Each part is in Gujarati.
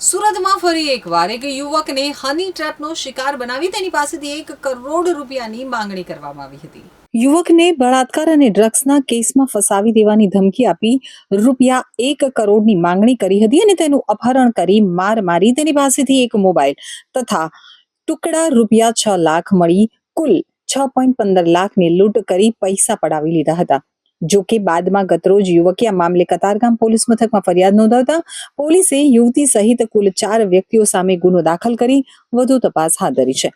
સુરતમાં ફરી એકવાર એક યુવકને હની ટ્રેપનો શિકાર બનાવી તેની પાસેથી એક કરોડ રૂપિયાની માંગણી કરવામાં આવી હતી. યુવકને બળાત્કાર અને ડ્રગ્સના કેસમાં ફસાવી દેવાની ધમકી આપી રૂપિયા એક કરોડની માંગણી કરી હતી અને તેનું અપહરણ કરી માર મારી તેની પાસેથી એક મોબાઈલ તથા ટુકડા રૂપિયા છ લાખ મળી કુલ છ પોઈન્ટ પંદર લાખની લૂંટ કરી પૈસા પડાવી લીધા હતા. જો કે બાદમાં ગતરોજ યુવકે આ મામલે કતારગામ પોલીસ મથકમાં ફરિયાદ નોંધાવતા પોલીસે યુવતી સહિત કુલ ચાર વ્યક્તિઓ સામે ગુનો દાખલ કરી વધુ તપાસ હાથ ધરી છે.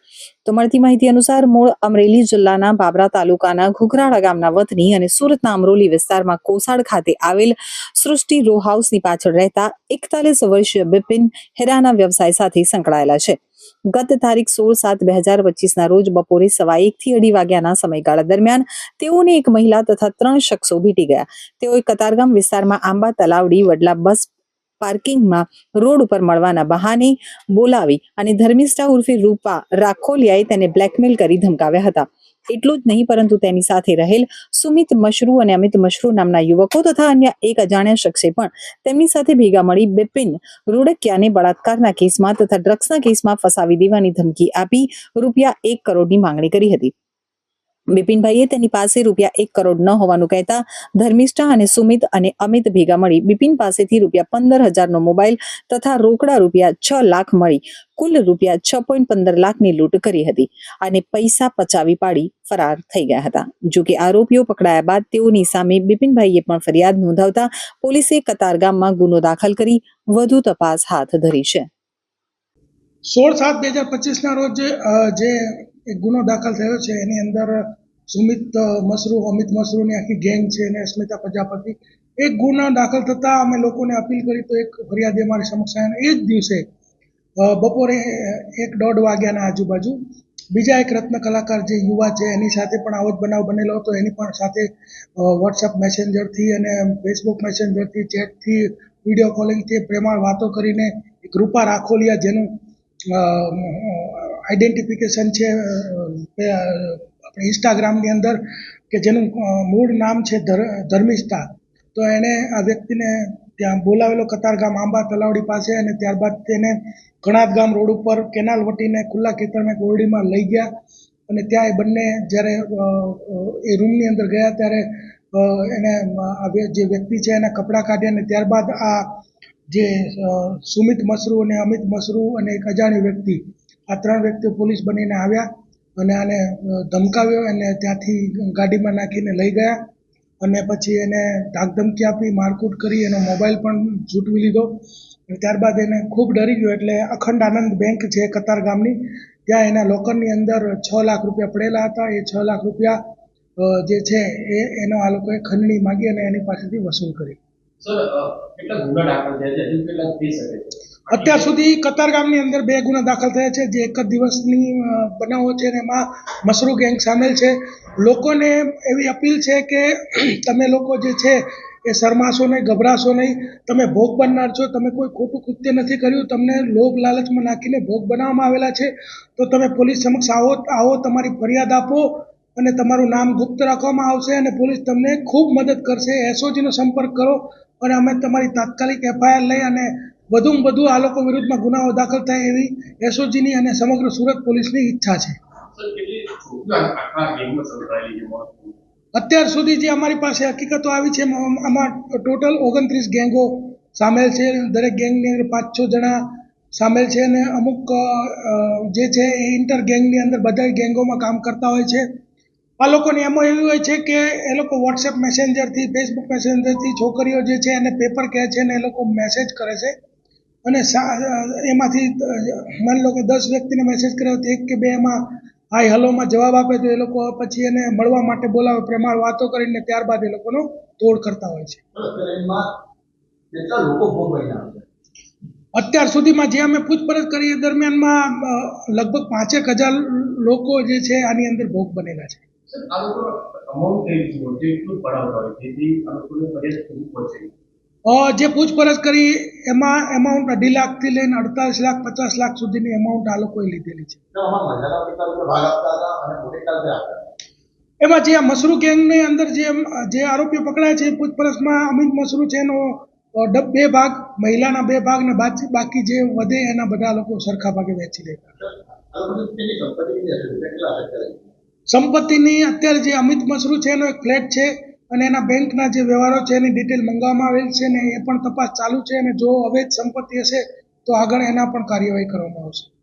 તો મળતી માહિતી અનુસાર મૂળ અમરેલી જિલ્લાના બાબરા તાલુકાના ઘુઘરાળા ગામના વતની અને સુરતના અમરોલી વિસ્તારમાં કોસાડ ખાતે આવેલ સૃષ્ટિ રો હાઉસની પાછળ રહેતા એકતાલીસ વર્ષીય બિપિન હેરાના વ્યવસાય સાથે સંકળાયેલા છે. ગત તારીખ સોળ સાત બે હજાર પચીસના રોજ બપોરે સવા એક થી અઢી વાગ્યાના સમયગાળા દરમિયાન તેઓને એક મહિલા તથા ત્રણ શખ્સો ભેટી ગયા. તેઓએ કતારગામ વિસ્તારમાં આંબા તલાવડી વડલા બસ પાર્કિંગમાં રોડ ઉપર મળવાના બહાને બોલાવી અને ધર્મિષ્ઠા ઉર્ફે રૂપા રાખોલિયાએ તેને બ્લેકમેલ કરી ધમકાવ્યા હતા. એટલું જ નહીં, પરંતુ તેની સાથે રહેલ સુમિત મશરૂ અને અમિત મશરૂ નામના યુવકો તથા અન્ય એક અજાણ્યા શખ્સે પણ તેમની સાથે ભેગા મળી બિપિન રૂડકિયાને બળાત્કારના કેસમાં તથા ડ્રગ્સના કેસમાં ફસાવી દેવાની ધમકી આપી રૂપિયા એક કરોડની માંગણી કરી હતી. બિપિનભાઈએ તેની પાસે રૂપિયા એક કરોડ ન હોવાનું કહેતા ધર્મિષ્ઠા અને સુમિત અને અમિત ભેગા મળી. બિપિન પાસેથી રૂપિયા પંદર હજારનો મોબાઈલ તથા રોકડા રૂપિયા છ લાખ મળી. કુલ રૂપિયા છ પોઈન્ટ પંદર લાખની લૂંટ કરી હતી અને પૈસા પચાવી પાડી ફરાર થઈ ગયા હતા. જો કે આરોપીઓ પકડાયા બાદ તેઓની સામે બિપિનભાઈએ પણ ફરિયાદ નોંધાવતા પોલીસે કતારગામમાં ગુનો દાખલ કરી વધુ તપાસ હાથ ધરી છે. સોળ સાત બે હજાર પચીસના રોજ જે એક ગુનો દાખલ થયો છે, એની અંદર સુમિત મસરૂ, અમિત મસરૂની આખી ગેંગ છે અને સ્મિતા પ્રજાપતિ. એક ગુનો દાખલ થતાં અમે લોકોને અપીલ કરી તો એક ફરિયાદી અમારી સમક્ષ આવ્યા એ જ દિવસે બપોરે એક દોઢ વાગ્યાના આજુબાજુ બીજા એક રત્ન કલાકાર જે યુવા છે, એની સાથે પણ આવો જ બનાવ બનેલો હતો. એની પણ સાથે વોટ્સઅપ મેસેન્જરથી અને ફેસબુક મેસેન્જરથી ચેટથી વીડિયો કોલિંગથી પ્રેમાળ વાતો કરીને એક રૂપા રાખોલિયા જેનું આઈડેન્ટિફિકેશન છે આપણે ઇન્સ્ટાગ્રામની અંદર કે જેનું મૂળ નામ છે ધર, ધર્મિષ્ઠા. તો એણે આ વ્યક્તિને ત્યાં બોલાવેલો કતારગામ આંબા તલાવડી પાસે અને ત્યારબાદ તેને ઘણાદ ગામ રોડ ઉપર કેનાલ વટીને ખુલ્લા ખેતરમાં કોરડીમાં લઈ ગયા. અને ત્યાં એ બંને જ્યારે એ રૂમની અંદર ગયા ત્યારે એને જે વ્યક્તિ છે એના કપડાં કાઢ્યા અને ત્યારબાદ આ જે સુમિત મસરૂ અને અમિત મસરૂ અને એક અજાણી વ્યક્તિ આ ત્રણ વ્યક્તિઓ પોલીસ બનીને આવ્યા અને આને ધમકાવ્યો અને ત્યાંથી ગાડીમાં નાખીને લઈ ગયા અને પછી એને ધાકધમકી આપી, મારકૂટ કરી, એનો મોબાઈલ પણ ઝૂંટવી લીધો. ત્યારબાદ એને ખૂબ ડરી ગયો એટલે અખંડ આનંદ બેંક છે કતાર ગામની, ત્યાં એના લોકરની અંદર છ લાખ રૂપિયા પડેલા હતા. એ છ લાખ રૂપિયા જે છે એ, એનો આ લોકોએ ખંડણી માગી અને એની પાસેથી વસૂલ કરી. સર કેટલા ગુના દાખલ થયા છે? કેટલા થઈ શકે છે? અત્યાર સુધી કતારગામની અંદર બે ગુના દાખલ થયા છે, જે એક જ દિવસની બનાવો છે અને એમાં મસરૂ ગેંગ સામેલ છે. લોકોને એવી અપીલ છે કે તમે લોકો જે છે એ શરમાશો નહીં, ગભરાશો નહીં. તમે ભોગ બનનાર છો, તમે કોઈ ખોટું કૃત્ય નથી કર્યું, તમને લોભ લાલચમાં નાખીને ભોગ બનાવવામાં આવેલા છે. તો તમે પોલીસ સમક્ષ આવો આવો, તમારી ફરિયાદ આપો અને તમારું નામ ગુપ્ત રાખવામાં આવશે અને પોલીસ તમને ખૂબ મદદ કરશે. એસઓજીનો સંપર્ક કરો અને અમે તમારી તાત્કાલિક એફઆઈઆર લઈ અને વધુમાં વધુ આ લોકો વિરુદ્ધમાં ગુનાઓ દાખલ થાય એવી એસઓજીની અને સમગ્ર સુરત પોલીસની ઈચ્છા છે. અત્યાર સુધી જે અમારી પાસે હકીકતો આવી છે આમાં ટોટલ ઓગણત્રીસ ગેંગો સામેલ છે. દરેક ગેંગની અંદર પાંચ છ જણા સામેલ છે અને અમુક જે છે એ ઇન્ટર ગેંગની અંદર બધા ગેંગોમાં કામ કરતા હોય છે. આ લોકોની એમાં એવું હોય છે કે એ લોકો વોટ્સએપ મેસેન્જરથી ફેસબુક મેસેન્જરથી છોકરીઓ જે છે એને પેપર કહે છે ને એ લોકો મેસેજ કરે છે. અને એમાંથી માની લો કે દસ વ્યક્તિને મેસેજ કર્યો, તો એક કે બે એમાં હાય હલોમાં જવાબ આપે, તો એ લોકો પછી એને મળવા માટે બોલાવે, પ્રેમાળ વાતો કરીને ત્યારબાદ એ લોકોનો તોડ કરતા હોય છે. અત્યાર સુધીમાં જે અમે પૂછપરછ કરી એ દરમિયાનમાં લગભગ પાંચેક હજાર લોકો જે છે આની અંદર ભોગ બનેલા છે. આ લોકો અમાઉન્ટ હોય? એટલું પડાવતા હોય, જેથી આ લોકોને ફરિયાદ જે પૂછપરછ કરી એમાં એમાઉન્ટ અઢી લાખથી લઈને અડતાલીસ લાખ પચાસ લાખ સુધીની એમાઉન્ટ આ લોકોએ લીધેલી છે. એમાં જે મસરૂ ગેંગની અંદર જે જે આરોપીઓ પકડાયા છે પૂછપરછમાં અમિત મસરૂ છે એનો ડબ બે ભાગ મહિલાના બે ભાગ ને બાકી જે વધે એના બધા લોકો સરખા ભાગે વેચી અત્યારે સંપત્તિની અત્યારે જે અમિત મસરૂ છે એનો એક ફ્લેટ છે અને એના બેંકના જે વ્યવહારો છે, એની ડિટેલ મંગાવવામાં આવેલ છે ને એ પણ તપાસ ચાલુ છે અને જો અવૈધ સંપત્તિ હશે, તો આગળ એના પણ કાર્યવાહી કરવામાં આવશે.